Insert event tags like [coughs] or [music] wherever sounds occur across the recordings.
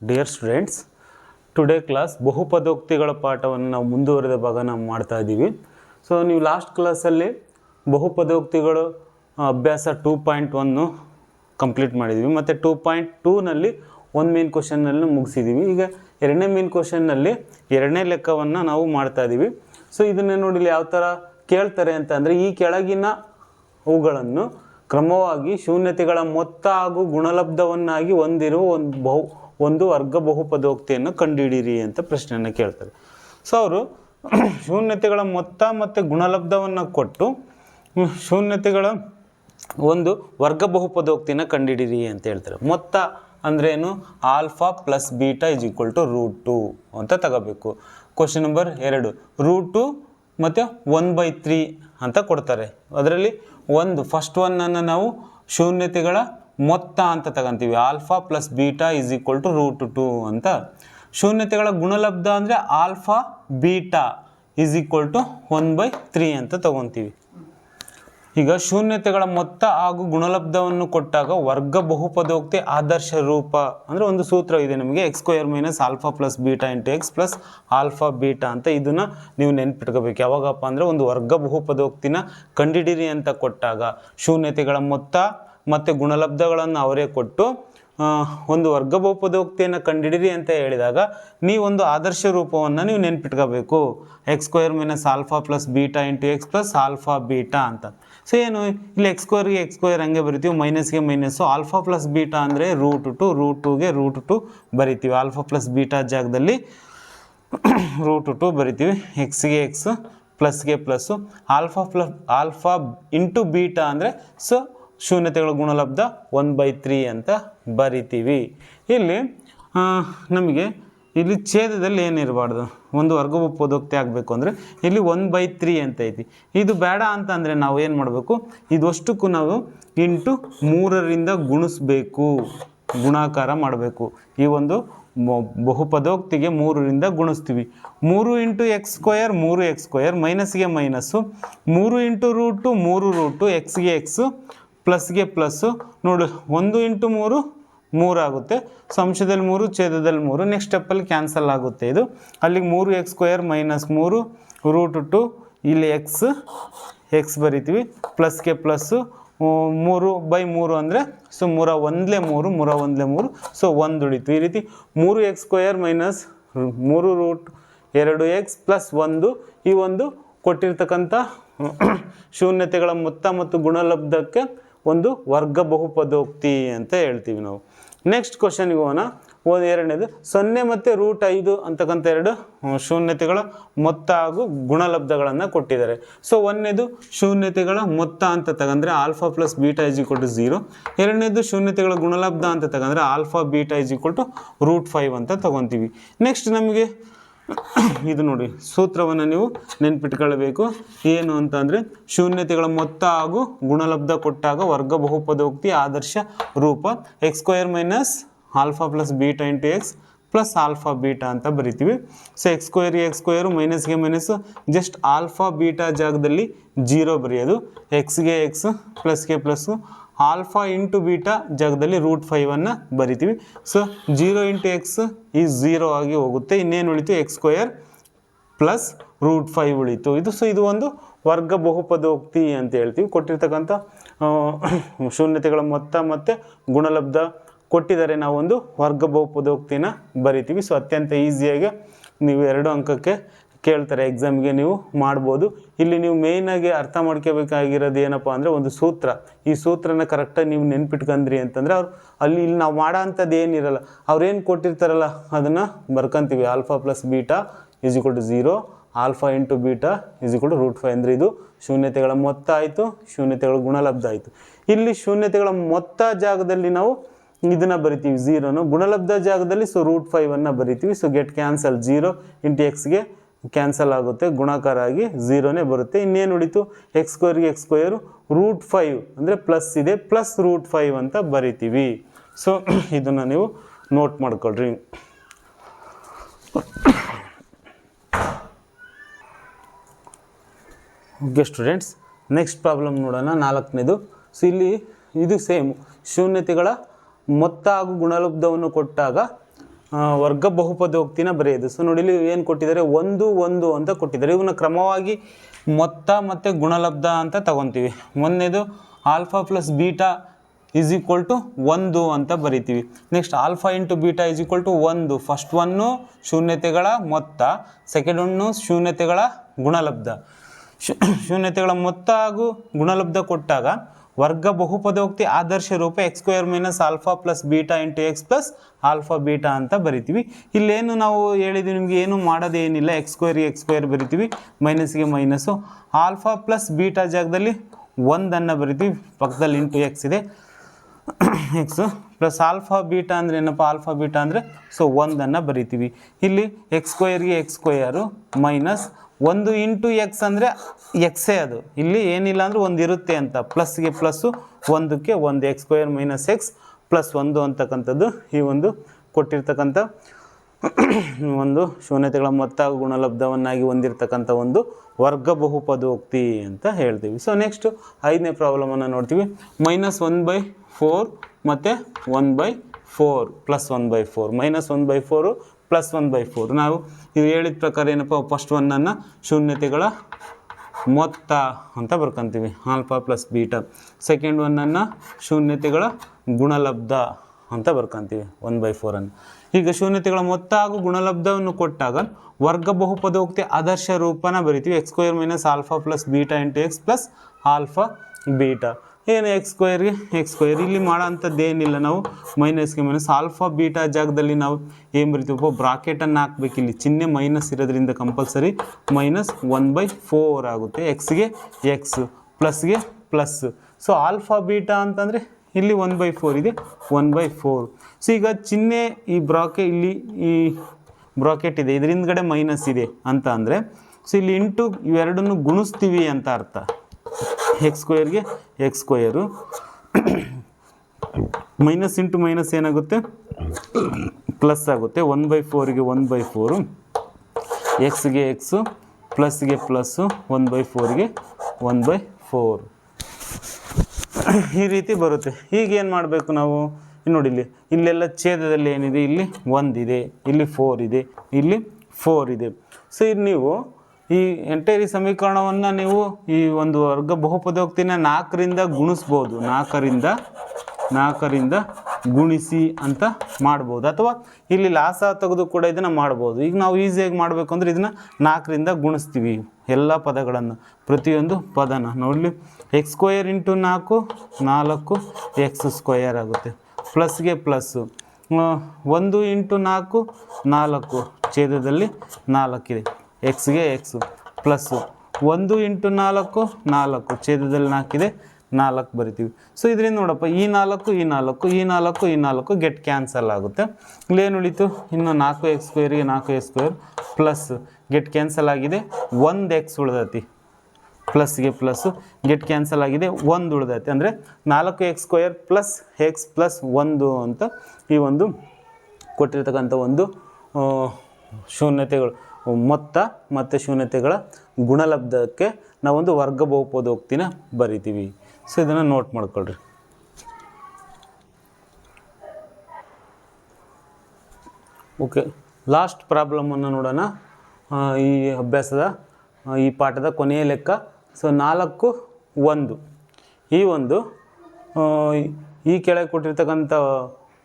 Dear students today class ಬಹುಪದೋಕ್ತಿಗಳ ಪಾಠವನ್ನು ನಾವು ಮುಂದುವರೆದ ಭಾಗ ನಾವು ಮಾಡ್ತಾ ಇದ್ದೀವಿ ಸೊ ನೀವು ಲಾಸ್ಟ್ ಕ್ಲಾಸಲ್ಲಿ ಬಹುಪದೋಕ್ತಿಗಳು ಅಭ್ಯಾಸ ಟೂ ಪಾಯಿಂಟ್ ಒನ್ನು ಕಂಪ್ಲೀಟ್ ಮಾಡಿದ್ದೀವಿ ಮತ್ತು ಟೂ ಪಾಯಿಂಟ್ ಟೂನಲ್ಲಿ ಒಂದು ಮೇನ್ ಕ್ವಶನ್ನಲ್ಲಿ ಮುಗಿಸಿದ್ದೀವಿ ಈಗ ಎರಡನೇ ಮೇನ್ ಕ್ವಶನ್ನಲ್ಲಿ ಎರಡನೇ ಲೆಕ್ಕವನ್ನು ನಾವು ಮಾಡ್ತಾ ಇದ್ದೀವಿ ಸೊ ಇದನ್ನೇ ನೋಡಿ ಇಲ್ಲಿ ಯಾವ ಥರ ಕೇಳ್ತಾರೆ ಅಂತ ಅಂದರೆ ಈ ಕೆಳಗಿನ ಅವುಗಳನ್ನು ಕ್ರಮವಾಗಿ ಶೂನ್ಯತೆಗಳ ಮೊತ್ತ ಹಾಗೂ ಗುಣಲಬ್ಧವನ್ನಾಗಿ ಹೊಂದಿರುವ ಒಂದು ಬಹು ಒಂದು ವರ್ಗ ಬಹುಪದೋಕ್ತಿಯನ್ನು ಕಂಡುಹಿಡಿಯಿರಿ ಅಂತ ಪ್ರಶ್ನೆಯನ್ನು ಕೇಳ್ತಾರೆ. ಸೊ ಅವರು [clears throat] ಶೂನ್ಯತೆಗಳ ಮೊತ್ತ ಮತ್ತು ಗುಣಲಬ್ಧವನ್ನು ಕೊಟ್ಟು ಶೂನ್ಯತೆಗಳ ಒಂದು ವರ್ಗ ಬಹುಪದೋಕ್ತಿನ ಕಂಡುಹಿಡಿಯಿರಿ ಅಂತ ಹೇಳ್ತಾರೆ. ಮೊತ್ತ ಅಂದ್ರೇನು alpha plus beta is equal to root two ಅಂತ ತಗೋಬೇಕು. ಕ್ವಶನ್ ನಂಬರ್ ಎರಡು. ರೂಟ್ ಟು ಮತ್ತು ಒನ್ ಬೈ ತ್ರೀ ಅಂತ ಕೊಡ್ತಾರೆ. ಅದರಲ್ಲಿ ಒಂದು ಫಸ್ಟ್ ಒನ್ನನ್ನು ನಾವು ಶೂನ್ಯತೆಗಳ ಮೊತ್ತ ಅಂತ ತಗೊಂತೀವಿ. Alpha plus beta is equal to root two ಅಂತ. ಶೂನ್ಯತೆಗಳ ಗುಣಲಬ್ಧ ಅಂದರೆ alpha beta is equal to one by three ಅಂತ ತಗೊತೀವಿ. ಈಗ ಶೂನ್ಯತೆಗಳ ಮೊತ್ತ ಹಾಗೂ ಗುಣಲಬ್ಧವನ್ನು ಕೊಟ್ಟಾಗ ವರ್ಗ ಬಹುಪದೋಕ್ತಿ ಆದರ್ಶ ರೂಪ ಅಂದರೆ ಒಂದು ಸೂತ್ರ ಇದೆ ನಮಗೆ. X square minus alpha plus beta into x plus alpha beta ಅಂತ ಇದನ್ನು ನೀವು ನೆನ್ಪಿಟ್ಕೋಬೇಕು. ಯಾವಾಗಪ್ಪ ಅಂದರೆ ಒಂದು ವರ್ಗ ಬಹುಪದೋಕ್ತಿನ ಕಂಡಿಡಿರಿ ಅಂತ ಕೊಟ್ಟಾಗ. ಶೂನ್ಯತೆಗಳ ಮೊತ್ತ ಮತ್ತು ಗುಣಲಬ್ಧಗಳನ್ನು ಅವರೇ ಕೊಟ್ಟು ಒಂದು ವರ್ಗ ಬಹುಪದೋಕ್ತಿಯನ್ನು ಕಂಡಿಡಿರಿ ಅಂತ ಹೇಳಿದಾಗ ನೀವೊಂದು ಆದರ್ಶ ರೂಪವನ್ನು ನೀವು ನೆನ್ಪಿಟ್ಕೋಬೇಕು. X square minus alpha plus beta into x plus alpha beta ಅಂತ. ಸೊ ಏನು? ಇಲ್ಲಿ ಎಕ್ಸ್ ಸ್ಕ್ವೇರ್ಗೆ ಎಕ್ಸ್ ಸ್ಕ್ವೇರ್ ಹಂಗೆ ಬರಿತೀವಿ. ಮೈನಸ್ಗೆ ಮೈನಸ್ಸು ಆಲ್ಫಾ ಪ್ಲಸ್ ಬೀಟಾ ಅಂದರೆ ರೂಟ್ ಟು ರೂಟ್ ಟುಗೆ ರೂಟ್ ಟು ಬರಿತೀವಿ. ಆಲ್ಫಾ ಪ್ಲಸ್ ಬೀಟಾ ಜಾಗದಲ್ಲಿ ರೂಟ್ ಟು ಬರಿತೀವಿ. ಎಕ್ಸ್ಗೆ X ಪ್ಲಸ್ಗೆ plus alpha plus alpha into beta ಅಂದರೆ ಸೊ ಶೂನ್ಯತೆಗಳ ಗುಣಲಬ್ಧ ಒನ್ ಬೈ ತ್ರೀ ಅಂತ ಬರಿತೀವಿ. ಇಲ್ಲಿ ನಮಗೆ ಇಲ್ಲಿ ಛೇದದಲ್ಲಿ ಏನಿರಬಾರ್ದು? ಒಂದು ವರ್ಗ ಉಪೋದೋಕ್ತಿ ಆಗಬೇಕು ಅಂದರೆ ಇಲ್ಲಿ ಒನ್ ಬೈ ತ್ರೀ ಅಂತ ಐತಿ. ಇದು ಬೇಡ ಅಂತ ಅಂದರೆ ನಾವು ಏನು ಮಾಡಬೇಕು? ಇದಷ್ಟಕ್ಕೂ ನಾವು ಇಂಟು ಮೂರರಿಂದ ಗುಣಿಸ್ಬೇಕು. ಗುಣಾಕಾರ ಮಾಡಬೇಕು. ಈ ಒಂದು ಬಹುಪದೋಕ್ತಿಗೆ ಮೂರರಿಂದ ಗುಣಿಸ್ತೀವಿ. ಮೂರು ಇಂಟು ಎಕ್ಸ್ ಸ್ಕ್ವಯರ್ ಮೂರು ಎಕ್ಸ್ ಸ್ಕ್ವಯರ್ ಮೈನಸ್ಗೆ ಮೈನಸ್ಸು. ಮೂರು ಇಂಟು ರೂಟು, ಮೂರು ರೂಟು, ಎಕ್ಸ್ಗೆ ಎಕ್ಸು. ಪ್ಲಸ್ಗೆ ಪ್ಲಸ್ಸು. ನೋಡು, ಒಂದು ಇಂಟು ಮೂರು ಮೂರಾಗುತ್ತೆ ಸೊ ಅಂಶದಲ್ಲಿ ಮೂರು, ಛೇದದಲ್ಲಿ ಮೂರು. ನೆಕ್ಸ್ಟ್ ಸ್ಟೆಪ್ಪಲ್ಲಿ ಕ್ಯಾನ್ಸಲ್ ಆಗುತ್ತೆ ಇದು. ಅಲ್ಲಿಗೆ ಮೂರು ಎಕ್ಸ್ ಸ್ಕ್ವೇರ್ ಮೈನಸ್ ಮೂರು ರೂಟ್ ಟು ಇಲ್ಲಿ ಎಕ್ಸ್ ಎಕ್ಸ್ ಬರಿತೀವಿ. ಪ್ಲಸ್ಗೆ ಪ್ಲಸ್ಸು ಮೂರು ಬೈ ಮೂರು ಅಂದರೆ ಸೊ ಮೂರ ಒಂದಲೇ ಮೂರು, ಮೂರ ಒಂದಲೇ ಮೂರು. ಸೊ ಒಂದು ಉಳಿತು. ಈ ರೀತಿ ಮೂರು ಎಕ್ಸ್ ಸ್ಕ್ವೇರ್ ಮೈನಸ್ ಮೂರು ರೂಟ್ ಎರಡು ಎಕ್ಸ್ ಪ್ಲಸ್ ಒಂದು, ಈ ಒಂದು ಕೊಟ್ಟಿರ್ತಕ್ಕಂಥ ಶೂನ್ಯತೆಗಳ ಮೊತ್ತ ಮತ್ತು ಗುಣಲಬ್ಧಕ್ಕೆ ಒಂದು ವರ್ಗ ಬಹುಪದೋಕ್ತಿ ಅಂತ ಹೇಳ್ತೀವಿ ನಾವು. ನೆಕ್ಸ್ಟ್ ಕ್ವಶನ್ಗೆ ಹೋಗೋಣ. ಒಂದು ಎರಡನೇದು, ಸೊನ್ನೆ ಮತ್ತು ರೂಟ್ ಐದು ಅಂತಕ್ಕಂಥ ಎರಡು ಶೂನ್ಯತೆಗಳ ಮೊತ್ತ ಹಾಗೂ ಗುಣಲಬ್ಧಗಳನ್ನು ಕೊಟ್ಟಿದ್ದಾರೆ. ಸೊ ಒಂದನೇದು ಶೂನ್ಯತೆಗಳ ಮೊತ್ತ ಅಂತ ತಗಂದರೆ alpha plus beta is to zero ಎರಡನೇದು, ಶೂನ್ಯತೆಗಳ ಗುಣಲಬ್ಧ ಅಂತ ತಗಂದರೆ alpha beta is to root five ಅಂತ ತಗೊತೀವಿ. ನೆಕ್ಸ್ಟ್ ನಮಗೆ [coughs] ಇದು ನೋಡಿ, ಸೂತ್ರವನ್ನು ನೀವು ನೆನ್ಪಿಟ್ಕೊಳ್ಬೇಕು. ಏನು ಅಂತಂದರೆ ಶೂನ್ಯತೆಗಳ ಮೊತ್ತ ಹಾಗೂ ಗುಣಲಬ್ಧ ಕೊಟ್ಟಾಗ ವರ್ಗ ಬಹುಪದೋಕ್ತಿ ಆದರ್ಶ ರೂಪ. X square minus alpha plus beta into x plus alpha beta ಅಂತ ಬರಿತೀವಿ. So x square x square ಮೈನಸ್ಗೆ minus just alpha beta ಜಾಗದಲ್ಲಿ ಜೀರೋ ಬರೆಯೋದು. ಎಕ್ಸ್ಗೆ ಎಕ್ಸ್ ಪ್ಲಸ್ಗೆ ಪ್ಲಸ್ಸು ಆಲ್ಫಾ ಇಂಟು ಬೀಟಾ ಜಾಗದಲ್ಲಿ ರೂಟ್ ಫೈವನ್ನು ಬರಿತೀವಿ. ಸೊ ಜೀರೋ ಇಂಟು ಎಕ್ಸ್ ಈ ಝೀರೋ ಆಗಿ ಹೋಗುತ್ತೆ. ಇನ್ನೇನು ಉಳಿತು? X square plus root five ಉಳಿತು. ಇದು ಸೊ ಇದು ಒಂದು ವರ್ಗ ಬಹುಪದೋಕ್ತಿ ಅಂತ ಹೇಳ್ತೀವಿ. ಕೊಟ್ಟಿರ್ತಕ್ಕಂಥ ಶೂನ್ಯತೆಗಳ ಮೊತ್ತ ಮತ್ತು ಗುಣಲಬ್ಧ ಕೊಟ್ಟಿದ್ದಾರೆ. ನಾವೊಂದು ವರ್ಗ ಬಹುಪದೋಕ್ತಿನ ಬರಿತೀವಿ. ಸೊ ಅತ್ಯಂತ ಈಸಿಯಾಗಿ ನೀವು ಎರಡು ಅಂಕಕ್ಕೆ ಕೇಳ್ತಾರೆ ಎಕ್ಸಾಮ್ಗೆ ನೀವು ಮಾಡ್ಬೋದು. ಇಲ್ಲಿ ನೀವು ಮೇಯ್ನಾಗಿ ಅರ್ಥ ಮಾಡ್ಕೋಬೇಕಾಗಿರೋದು ಏನಪ್ಪ ಅಂದರೆ ಒಂದು ಸೂತ್ರ. ಈ ಸೂತ್ರನ ಕರೆಕ್ಟಾಗಿ ನೀವು ನೆನ್ಪಿಟ್ಕೊಂಡ್ರಿ ಅಂತಂದರೆ ಅವ್ರು ಅಲ್ಲಿ ಇಲ್ಲಿ ನಾವು ಮಾಡೋ ಅಂಥದ್ದು ಏನಿರಲ್ಲ ಅವ್ರೇನು ಕೊಟ್ಟಿರ್ತಾರಲ್ಲ ಅದನ್ನು ಬರ್ಕೊಂತೀವಿ. Alpha plus beta is equal to zero alpha into beta is equal to root five ಅಂದರೆ ಇದು ಶೂನ್ಯತೆಗಳ ಮೊತ್ತ ಆಯಿತು, ಶೂನ್ಯತೆಗಳ ಗುಣಲಬ್ಧ ಆಯಿತು. ಇಲ್ಲಿ ಶೂನ್ಯತೆಗಳ ಮೊತ್ತ ಜಾಗದಲ್ಲಿ ನಾವು ಇದನ್ನು ಬರಿತೀವಿ ಝೀರೋನು ಗುಣಲಬ್ಧ ಜಾಗದಲ್ಲಿ ಸೊ ರೂಟ್ ಫೈವನ್ನು ಬರಿತೀವಿ. So get cancel zero into ಎಕ್ಸ್ಗೆ cancel ಆಗುತ್ತೆ, ಗುಣಾಕಾರ ಆಗಿ ಝೀರೋನೇ ಬರುತ್ತೆ. ಇನ್ನೇನು ಉಳಿತು? ಎಕ್ಸ್ ಸ್ಕ್ವೇರ್ಗೆ ಎಕ್ಸ್ ಸ್ಕ್ವೇರು ರೂಟ್ ಫೈವ್ ಅಂದರೆ ಪ್ಲಸ್ ಇದೆ ಪ್ಲಸ್ ರೂಟ್ ಫೈವ್ ಅಂತ ಬರಿತೀವಿ. ಸೊ [coughs] ಇದನ್ನು ನೀವು ನೋಟ್ ಮಾಡ್ಕೊಳ್ರಿ. ಓಕೆ ಸ್ಟೂಡೆಂಟ್ಸ್ ನೆಕ್ಸ್ಟ್ ಪ್ರಾಬ್ಲಮ್ ನೋಡೋಣ, ನಾಲ್ಕನೇದು. ಸೊ ಇಲ್ಲಿ ಇದು ಸೇಮ್ ಶೂನ್ಯತೆಗಳ ಮೊತ್ತ ಹಾಗೂ ಗುಣಲಬ್ಧವನ್ನು ಕೊಟ್ಟಾಗ ವರ್ಗ ಬಹುಪದೋಕ್ತಿನ ಬರೆಯೋದು. ಸೊ ನೋಡಿ ಇಲ್ಲಿ ಏನು ಕೊಟ್ಟಿದ್ದಾರೆ? ಒಂದು ಒಂದು ಅಂತ ಕೊಟ್ಟಿದ್ದಾರೆ. ಇವನ್ನ ಕ್ರಮವಾಗಿ ಮೊತ್ತ ಮತ್ತು ಗುಣಲಬ್ಧ ಅಂತ ತಗೊತೀವಿ. ಮೊನ್ನೆದು alpha plus beta is equal to ಒಂದು ಅಂತ ಬರಿತೀವಿ. Next alpha into beta is equal to ಒಂದು. ಫಸ್ಟ್ ಒನ್ನು ಶೂನ್ಯತೆಗಳ ಮೊತ್ತ, ಸೆಕೆಂಡ್ ಒನ್ನು ಶೂನ್ಯತೆಗಳ ಗುಣಲಬ್ಧ. ಶೂನ್ಯತೆಗಳ ಮೊತ್ತ ಹಾಗೂ ಗುಣಲಬ್ಧ ಕೊಟ್ಟಾಗ ವರ್ಗ ಬಹುಪದೋಕ್ತಿ ಆದರ್ಶ ರೂಪ x square minus alpha plus beta into x plus alpha beta ಅಂತ ಬರಿತೀವಿ. ಇಲ್ಲೇನು ನಾವು ಹೇಳಿದ್ವಿ ನಿಮಗೆ ಏನು ಮಾಡೋದೇನಿಲ್ಲ ಎಕ್ಸ್ ಸ್ಕ್ವೇರ್ಗೆ ಎಕ್ಸ್ ಸ್ಕ್ವೇರ್ ಬರಿತೀವಿ. ಮೈನಸ್ಗೆ ಮೈನಸ್ಸು ಆಲ್ಫಾ ಪ್ಲಸ್ ಬೀಟಾ ಜಾಗದಲ್ಲಿ ಒಂದನ್ನು ಬರಿತೀವಿ. ಪಕ್ಕದಲ್ಲಿ ಇಂಟು ಎಕ್ಸ್ ಇದೆ. ಎಕ್ಸು ಪ್ಲಸ್ ಆಲ್ಫಾ ಬೀಟಾ ಅಂದರೆ ಏನಪ್ಪ? ಆಲ್ಫಾ ಬೀಟಾ ಅಂದರೆ ಸೊ ಒಂದನ್ನು ಬರಿತೀವಿ. ಇಲ್ಲಿ ಎಕ್ಸ್ ಸ್ಕ್ವೇರ್ಗೆ ಎಕ್ಸ್ ಸ್ಕ್ವಯರು ಮೈನಸ್ ಒಂದು ಇಂಟು ಎಕ್ಸ್ ಅಂದರೆ ಎಕ್ಸೇ ಅದು. ಇಲ್ಲಿ ಏನಿಲ್ಲ ಅಂದರೆ ಒಂದು ಇರುತ್ತೆ ಅಂತ. ಪ್ಲಸ್ಗೆ ಪ್ಲಸ್ಸು ಒಂದಕ್ಕೆ ಒಂದು x square minus x plus ಒಂದು ಅಂತಕ್ಕಂಥದ್ದು ಈ ಒಂದು ಕೊಟ್ಟಿರ್ತಕ್ಕಂಥ [clears throat] ಒಂದು ಶೂನ್ಯತೆಗಳ ಮೊತ್ತ ಗುಣಲಬ್ಧವನ್ನಾಗಿ ಹೊಂದಿರತಕ್ಕಂಥ ಒಂದು ವರ್ಗ ಬಹುಪದೋಕ್ತಿ ಅಂತ ಹೇಳ್ತೀವಿ. ಸೊ ನೆಕ್ಸ್ಟು ಐದನೇ ಪ್ರಾಬ್ಲಮನ್ನು ನೋಡ್ತೀವಿ. ಮೈನಸ್ ಒನ್ ಬೈ ಫೋರ್ ಮತ್ತು one by four plus one by four minus one by four plus one by four ನಾವು ಇದು ಹೇಳಿದ ಪ್ರಕಾರ ಏನಪ್ಪ ಫಸ್ಟ್ ಒನ್ನನ್ನು ಶೂನ್ಯತೆಗಳ ಮೊತ್ತ ಅಂತ ಬರ್ಕೊಂತೀವಿ. ಆಲ್ಫಾ ಪ್ಲಸ್ ಬೀಟಾ ಸೆಕೆಂಡ್ ಒನ್ನನ್ನು ಶೂನ್ಯತೆಗಳ ಗುಣಲಬ್ಧ ಅಂತ ಬರ್ಕೊಂತೀವಿ ಒನ್ ಬೈ ಫೋರನ್ನು ಈಗ ಶೂನ್ಯತೆಗಳ ಮೊತ್ತ ಹಾಗೂ ಗುಣಲಬ್ಧವನ್ನು ಕೊಟ್ಟಾಗ ವರ್ಗ ಬಹುಪದೋಕ್ತಿ ಆದರ್ಶ ರೂಪನ ಬರಿತೀವಿ. X square minus alpha plus beta into x plus alpha beta ಏನು ಎಕ್ಸ್ ಸ್ಕ್ವೇರ್ಗೆ ಎಕ್ಸ್ ಸ್ಕ್ವೇರ್ ಇಲ್ಲಿ ಮಾಡೋಂಥದ್ದು ಏನಿಲ್ಲ ನಾವು. ಮೈನಸ್ಗೆ ಮೈನಸ್ ಆಲ್ಫಾ ಬೀಟಾ ಜಾಗದಲ್ಲಿ ನಾವು ಏನು ಬರಿತೀವಪ್ಪ? ಬ್ರಾಕೆಟನ್ನು ಹಾಕ್ಬೇಕು. ಇಲ್ಲಿ ಚಿಹ್ನೆ ಮೈನಸ್ ಇರೋದ್ರಿಂದ compulsory minus one by four ಆಗುತ್ತೆ. ಎಕ್ಸ್ಗೆ ಎಕ್ಸ್ ಪ್ಲಸ್ಗೆ ಪ್ಲಸ್ ಸೊ ಆಲ್ಫಾ ಬೀಟಾ ಅಂತಂದರೆ ಇಲ್ಲಿ ಒನ್ ಬೈ ಫೋರ್ ಇದೆ. ಒನ್ ಬೈ ಫೋರ್ ಸೊ ಈಗ ಚಿಹ್ನೆ ಈ ಬ್ರಾಕೆ ಇಲ್ಲಿ ಈ ಬ್ರಾಕೆಟ್ ಇದೆ. ಇದರಿಂದಗಡೆ ಮೈನಸ್ ಇದೆ ಅಂತ ಅಂದರೆ ಸೊ ಇಲ್ಲಿ ಇಂಟು ಇವೆರಡನ್ನು ಗುಣಿಸ್ತೀವಿ ಅಂತ ಅರ್ಥ. ಎಕ್ಸ್ ಸ್ಕ್ವೇರ್ಗೆ x square minus into minus ಏನಾಗುತ್ತೆ? ಪ್ಲಸ್ ಆಗುತ್ತೆ. ಒನ್ ಬೈ ಫೋರಿಗೆ ಒನ್ ಬೈ ಫೋರು ಎಕ್ಸ್ಗೆ ಎಕ್ಸು ಪ್ಲಸ್ಗೆ ಪ್ಲಸ್ಸು ಒನ್ ಬೈ ಫೋರ್ಗೆ ಒನ್ ಬೈ ಫೋರ್ ಈ ರೀತಿ ಬರುತ್ತೆ. ಈಗ ಏನು ಮಾಡಬೇಕು ನಾವು? ನೋಡಿ ಇಲ್ಲಿ. ಇಲ್ಲೆಲ್ಲ ಛೇದದಲ್ಲಿ ಏನಿದೆ? ಇಲ್ಲಿ ಒಂದಿದೆ. ಇಲ್ಲಿ ಫೋರ್ ಇದೆ. ಇಲ್ಲಿ ಫೋರ್ ಇದೆ. ಸೊ ಇದು ನೀವು ಈ ಎಂಟೈರಿ ಸಮೀಕರಣವನ್ನು ನೀವು ಈ ಒಂದು ವರ್ಗ ಬಹುಪದೋಕ್ತಿನ ನಾಲ್ಕರಿಂದ ಗುಣಿಸ್ಬೋದು. ನಾಲ್ಕರಿಂದ ನಾಲ್ಕರಿಂದ ಗುಣಿಸಿ ಅಂತ ಮಾಡ್ಬೋದು. ಅಥವಾ ಇಲ್ಲಿ ಲಾಸ ತೆಗೆದು ಕೂಡ ಇದನ್ನು ಮಾಡ್ಬೋದು. ಈಗ ನಾವು ಈಸಿಯಾಗಿ ಮಾಡಬೇಕು ಅಂದರೆ ಇದನ್ನು ನಾಲ್ಕರಿಂದ ಗುಣಿಸ್ತೀವಿ. ಎಲ್ಲ ಪದಗಳನ್ನು. ಪ್ರತಿಯೊಂದು ಪದನ. ನೋಡಲಿ. ಎಕ್ಸ್ ಸ್ಕ್ವಯರ್ ಇಂಟು ನಾಲ್ಕು ನಾಲ್ಕು ಎಕ್ಸ್ ಸ್ಕ್ವಯರ್ ಆಗುತ್ತೆ. ಪ್ಲಸ್ಗೆ ಪ್ಲಸ್ಸು ಒಂದು ಇಂಟು ನಾಲ್ಕು ನಾಲ್ಕು. ಛೇದದಲ್ಲಿ ನಾಲ್ಕಿದೆ. ಎಕ್ಸ್ಗೆ ಎಕ್ಸು ಪ್ಲಸ್ಸು ಒಂದು ಇಂಟು ನಾಲ್ಕು ನಾಲ್ಕು. ಛೇದದಲ್ಲಿ ನಾಲ್ಕಿದೆ, ನಾಲ್ಕು ಬರಿತೀವಿ. ಸೊ ಇದರಿಂದ ನೋಡಪ್ಪ, ಈ ನಾಲ್ಕು ಈ ನಾಲ್ಕು ಈ ನಾಲ್ಕು ಈ ನಾಲ್ಕು ಗೆಟ್ ಕ್ಯಾನ್ಸಲ್ ಆಗುತ್ತೆ. ಇಲ್ಲೇನು ಉಳಿತು? ಇನ್ನು ನಾಲ್ಕು ಎಕ್ಸ್ ಸ್ಕ್ವೇರಿಗೆ ನಾಲ್ಕು x square plus get cancel ಆಗಿದೆ, ಒಂದು ಎಕ್ಸ್ ಉಳ್ದತಿ. ಪ್ಲಸ್ಗೆ ಪ್ಲಸ್ಸು ಗೆಟ್ ಕ್ಯಾನ್ಸಲ್ ಆಗಿದೆ, ಒಂದು ಉಳ್ದತಿ. ಅಂದರೆ ನಾಲ್ಕು x square plus x plus ಒಂದು ಅಂತ ಈ ಒಂದು ಕೊಟ್ಟಿರ್ತಕ್ಕಂಥ ಒಂದು ಶೂನ್ಯತೆಗಳು. ಮೊತ್ತ ಮತ್ತು ಶೂನ್ಯತೆಗಳ ಗುಣಲಬ್ಧಕ್ಕೆ ನಾವೊಂದು ವರ್ಗ ಬಹುಪದೋಕ್ತಿನ ಬರಿತೀವಿ. ಸೊ, ಇದನ್ನು ನೋಟ್ ಮಾಡ್ಕೊಳ್ರಿ. ಓಕೆ ಲಾಸ್ಟ್ ಪ್ರಾಬ್ಲಮನ್ನು ನೋಡೋಣ. ಈ ಅಭ್ಯಾಸದ ಈ ಪಾಠದ ಕೊನೆಯ ಲೆಕ್ಕ. ಸೊ ನಾಲ್ಕು, ಒಂದು. ಈ ಒಂದು ಈ ಕೆಳಗೆ ಕೊಟ್ಟಿರ್ತಕ್ಕಂಥ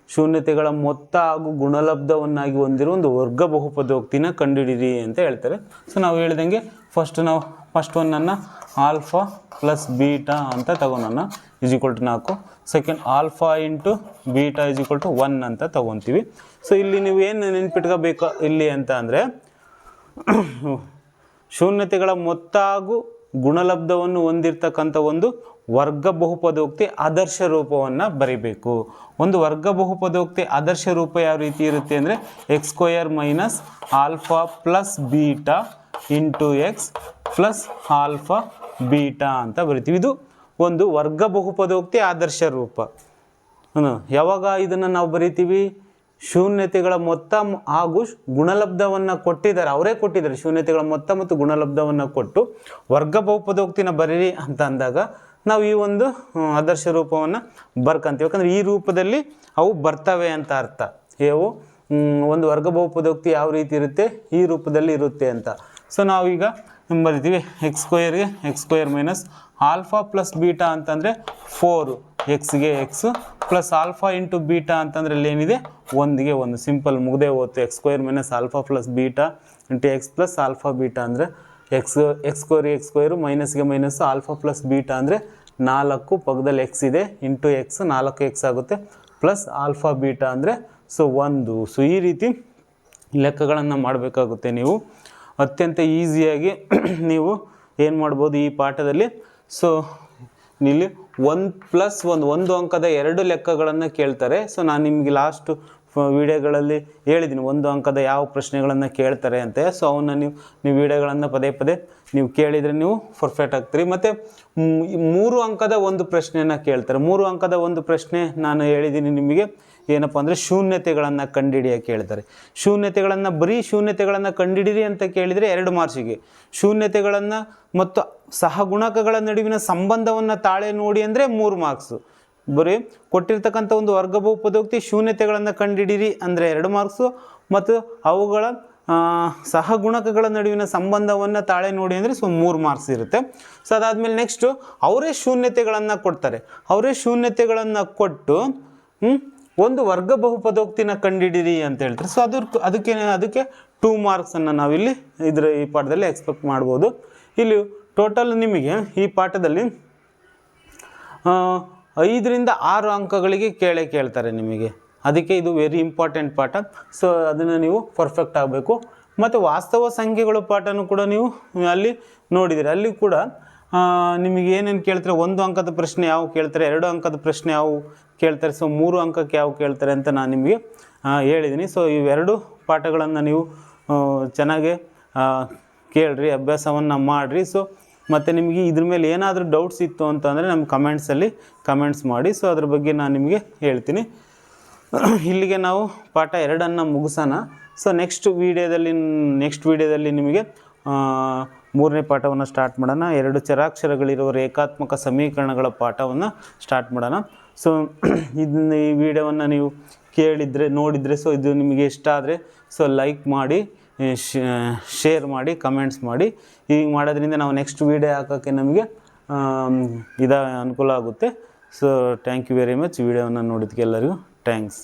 ಶೂನ್ಯತೆಗಳ ಮೊತ್ತ ಹಾಗೂ ಗುಣಲಬ್ಧವನ್ನಾಗಿ ಹೊಂದಿರುವ ಒಂದು ವರ್ಗ ಬಹುಪದೋಕ್ತಿನ ಕಂಡುಹಿಡಿರಿ ಅಂತ ಹೇಳ್ತಾರೆ. ಸೊ ನಾವು ಹೇಳಿದಂಗೆ ಫಸ್ಟ್ ನಾವು ಫಸ್ಟ್ ಒನ್ನನ್ನು ಆಲ್ಫಾ ಪ್ಲಸ್ ಬೀಟಾ ಅಂತ ತಗೊಳೋಣ ಇಸ್ ಈಕ್ವಲ್ ಟು ನಾಲ್ಕು. Second alpha into beta is equal to one ಅಂತ ತಗೊತೀವಿ. ಸೊ ಇಲ್ಲಿ ನೀವು ಏನು ನೆನ್ಪಿಟ್ಕೋಬೇಕು ಇಲ್ಲಿ ಅಂತ ಅಂದರೆ, [coughs] ಶೂನ್ಯತೆಗಳ ಮೊತ್ತ ಹಾಗೂ ಗುಣಲಬ್ಧವನ್ನು ಹೊಂದಿರ್ತಕ್ಕಂಥ ಒಂದು ವರ್ಗ ಬಹುಪದೋಕ್ತಿ ಆದರ್ಶ ರೂಪವನ್ನು ಬರಿಬೇಕು. ಒಂದು ವರ್ಗ ಬಹುಪದೋಕ್ತಿ ಆದರ್ಶ ರೂಪ ಯಾವ ರೀತಿ ಇರುತ್ತೆ ಅಂದರೆ x square minus alpha plus beta into x plus alpha beta ಅಂತ ಬರಿತೀವಿ. ಇದು ಒಂದು ವರ್ಗ ಬಹುಪದೋಕ್ತಿ ಆದರ್ಶ ರೂಪ. ಯಾವಾಗ ಇದನ್ನು ನಾವು ಬರಿತೀವಿ? ಶೂನ್ಯತೆಗಳ ಮೊತ್ತ ಹಾಗೂ ಗುಣಲಬ್ಧವನ್ನು ಕೊಟ್ಟಿದ್ದಾರೆ. ಅವರೇ ಕೊಟ್ಟಿದ್ದಾರೆ. ಶೂನ್ಯತೆಗಳ ಮೊತ್ತ ಮತ್ತು ಗುಣಲಬ್ಧವನ್ನು ಕೊಟ್ಟು ವರ್ಗ ಬಹುಪದೋಕ್ತಿನ ಬರೀರಿ ಅಂತ ಅಂದಾಗ ನಾವು ಈ ಒಂದು ಆದರ್ಶ ರೂಪವನ್ನು ಬರ್ಕಂತೀವಿ. ಯಾಕಂದರೆ ಈ ರೂಪದಲ್ಲಿ ಅವು ಬರ್ತವೆ ಅಂತ ಅರ್ಥ. ಇವು ಒಂದು ವರ್ಗ ಬಹುಪದೋಕ್ತಿ ಯಾವ ರೀತಿ ಇರುತ್ತೆ? ಈ ರೂಪದಲ್ಲಿ ಇರುತ್ತೆ ಅಂತ. ಸೊ ನಾವೀಗ ಬರಿತೀವಿ. ಎಕ್ಸ್ ಸ್ಕ್ವೇರ್ಗೆ x square minus alpha plus beta ಅಂತಂದರೆ four ಎಕ್ಸ್ಗೆ x plus alpha into beta ಅಂತಂದ್ರೆ ಏನಿದೆ? ಒಂದಿಗೆ ಒಂದು. ಸಿಂಪಲ್ ಮುಗದೆ ಹೋಯ್ತು x square minus alpha plus beta into x plus alpha beta ಅಂದರೆ x x square x square ಮೈನಸ್ಗೆ minus alpha plus beta ಅಂದರೆ ನಾಲ್ಕು ಪಕ್ಕದಲ್ಲಿ ಎಕ್ಸ್ ಇದೆ ಇಂಟು ಎಕ್ಸ್ ನಾಲ್ಕು ಎಕ್ಸ್ ಆಗುತ್ತೆ ಪ್ಲಸ್ ಆಲ್ಫಾ ಬೀಟಾ ಅಂದರೆ ಸೊ ಒಂದು. ಸೊ ಈ ರೀತಿ ಲೆಕ್ಕಗಳನ್ನು ಮಾಡಬೇಕಾಗುತ್ತೆ ನೀವು. ಅತ್ಯಂತ ಈಸಿಯಾಗಿ [clears throat] ನೀವು ಏನು ಮಾಡ್ಬೋದು ಈ ಪಾಠದಲ್ಲಿ? ಸೊ ಇಲ್ಲಿ ಒಂದು ಪ್ಲಸ್ ಒಂದು ಒಂದು ಅಂಕದ ಎರಡು ಲೆಕ್ಕಗಳನ್ನು ಕೇಳ್ತಾರೆ. ಸೊ ನಾನು ನಿಮಗೆ ಲಾಸ್ಟ್ ವಿಡಿಯೋಗಳಲ್ಲಿ ಹೇಳಿದ್ದೀನಿ, ಒಂದು ಅಂಕದ ಯಾವ ಪ್ರಶ್ನೆಗಳನ್ನು ಕೇಳ್ತಾರೆ ಅಂತ. ಸೊ ಅವನ್ನ ನೀವು ನೀವು ವಿಡಿಯೋಗಳನ್ನು ಪದೇ ಪದೇ ನೀವು ಕೇಳಿದರೆ ನೀವು ಪರ್ಫೆಕ್ಟ್ ಆಗ್ತೀರಿ. ಮತ್ತು ಮೂರು ಅಂಕದ ಒಂದು ಪ್ರಶ್ನೆಯನ್ನು ಕೇಳ್ತಾರೆ. ಮೂರು ಅಂಕದ ಒಂದು ಪ್ರಶ್ನೆ ನಾನು ಹೇಳಿದ್ದೀನಿ ನಿಮಗೆ, ಏನಪ್ಪ ಅಂದರೆ ಶೂನ್ಯತೆಗಳನ್ನು ಕಂಡುಹಿಡಿಯೋಕೆ ಕೇಳ್ತಾರೆ. ಶೂನ್ಯತೆಗಳನ್ನು, ಬರೀ ಶೂನ್ಯತೆಗಳನ್ನು ಕಂಡುಹಿಡಿರಿ ಅಂತ ಕೇಳಿದರೆ ಎರಡು ಮಾರ್ಕ್ಸಿಗೆ. ಶೂನ್ಯತೆಗಳನ್ನು ಮತ್ತು ಸಹಗುಣಕಗಳ ನಡುವಿನ ಸಂಬಂಧವನ್ನು ತಾಳೆ ನೋಡಿ ಅಂದರೆ ಮೂರು ಮಾರ್ಕ್ಸು. ಬರೀ ಕೊಟ್ಟಿರ್ತಕ್ಕಂಥ ಒಂದು ವರ್ಗ ಬಹುಪದೋಕ್ತಿ ಶೂನ್ಯತೆಗಳನ್ನು ಕಂಡುಹಿಡಿರಿ ಅಂದರೆ ಎರಡು ಮಾರ್ಕ್ಸು ಮತ್ತು ಅವುಗಳ ಸಹಗುಣಕಗಳ ನಡುವಿನ ಸಂಬಂಧವನ್ನು ತಾಳೆ ನೋಡಿ ಅಂದರೆ ಸೊ ಮೂರು ಮಾರ್ಕ್ಸ್ ಇರುತ್ತೆ. ಸೊ ಅದಾದಮೇಲೆ ನೆಕ್ಸ್ಟು ಅವರೇ ಶೂನ್ಯತೆಗಳನ್ನು ಕೊಡ್ತಾರೆ. ಅವರೇ ಶೂನ್ಯತೆಗಳನ್ನು ಕೊಟ್ಟು ಒಂದು ವರ್ಗ ಬಹುಪದೋಕ್ತಿನ ಕಂಡುಹಿಡಿರಿ ಅಂತ ಹೇಳ್ತಾರೆ. ಸೊ ಅದ್ರ, ಅದಕ್ಕೆ ಅದಕ್ಕೆ ಟೂ ಮಾರ್ಕ್ಸನ್ನು ನಾವಿಲ್ಲಿ ಇದರ ಈ ಪಾಠದಲ್ಲಿ ಎಕ್ಸ್ಪೆಕ್ಟ್ ಮಾಡ್ಬೋದು. ಇಲ್ಲಿ ಟೋಟಲ್ ನಿಮಗೆ ಈ ಪಾಠದಲ್ಲಿ ಐದರಿಂದ ಆರು ಅಂಕಗಳಿಗೆ ಕೇಳೇ ಕೇಳ್ತಾರೆ ನಿಮಗೆ. ಅದಕ್ಕೆ ಇದು ವೆರಿ ಇಂಪಾರ್ಟೆಂಟ್ ಪಾಠ. ಸೊ ಅದನ್ನು ನೀವು ಪರ್ಫೆಕ್ಟ್ ಆಗಬೇಕು. ಮತ್ತು ವಾಸ್ತವ ಸಂಖ್ಯೆಗಳು ಪಾಠನೂ ಕೂಡ ನೀವು ಅಲ್ಲಿ ನೋಡಿದಿರಿ. ಅಲ್ಲಿ ಕೂಡ ನಿಮಗೆ ಏನೇನು ಕೇಳ್ತಾರೆ? ಒಂದು ಅಂಕದ ಪ್ರಶ್ನೆ ಯಾವ ಕೇಳ್ತಾರೆ? ಎರಡು ಅಂಕದ ಪ್ರಶ್ನೆ ಯಾವ ಕೇಳ್ತಾರೆ? ಸೊ ಮೂರು ಅಂಕಕ್ಕೆ ಯಾವ ಕೇಳ್ತಾರೆ ಅಂತ ನಾನು ನಿಮಗೆ ಹೇಳಿದ್ದೀನಿ ಸೊ ಇವೆರಡು ಪಾಠಗಳನ್ನು ನೀವು ಚೆನ್ನಾಗೆ ಕೇಳ್ರಿ, ಅಭ್ಯಾಸವನ್ನು ಮಾಡಿರಿ. ಸೊ ಮತ್ತು ನಿಮಗೆ ಇದ್ರ ಮೇಲೆ ಏನಾದರೂ ಡೌಟ್ಸ್ ಇತ್ತು ಅಂತಂದರೆ ನಮ್ಮ ಕಮೆಂಟ್ಸಲ್ಲಿ ಕಮೆಂಟ್ಸ್ ಮಾಡಿ. ಸೊ ಅದ್ರ ಬಗ್ಗೆ ನಾನು ನಿಮಗೆ ಹೇಳ್ತೀನಿ. [clears throat] ಇಲ್ಲಿಗೆ ನಾವು ಪಾಠ ಎರಡನ್ನು ಮುಗಿಸೋಣ. ಸೊ ನೆಕ್ಸ್ಟ್ ವೀಡಿಯೋದಲ್ಲಿ ನೆಕ್ಸ್ಟ್ ವೀಡಿಯೋದಲ್ಲಿ ನಿಮಗೆ ಮೂರನೇ ಪಾಠವನ್ನು ಸ್ಟಾರ್ಟ್ ಮಾಡೋಣ. ಎರಡು ಚರಾಕ್ಷರಗಳಿರುವ ರೇಖಾತ್ಮಕ ಸಮೀಕರಣಗಳ ಪಾಠವನ್ನು ಸ್ಟಾರ್ಟ್ ಮಾಡೋಣ. ಸೊ [clears throat] ಇದನ್ನ ಈ ವಿಡಿಯೋವನ್ನು ನೀವು ಕೇಳಿದರೆ, ನೋಡಿದರೆ ಸೊ ಇದು ನಿಮಗೆ ಇಷ್ಟ ಆದರೆ ಸೊ ಲೈಕ್ ಮಾಡಿ. ಶೇರ್ ಮಾಡಿ ಕಮೆಂಟ್ಸ್ ಮಾಡಿ. ಹೀಗೆ ಮಾಡೋದ್ರಿಂದ ನಾವು ನೆಕ್ಸ್ಟ್ ವೀಡಿಯೋ ಹಾಕೋಕ್ಕೆ ನಮಗೆ ಇದು ಅನುಕೂಲ ಆಗುತ್ತೆ. So thank you very much ವಿಡಿಯೋವನ್ನು ನೋಡಿದ್ಕೆ ಎಲ್ಲರಿಗೂ ಥ್ಯಾಂಕ್ಸ್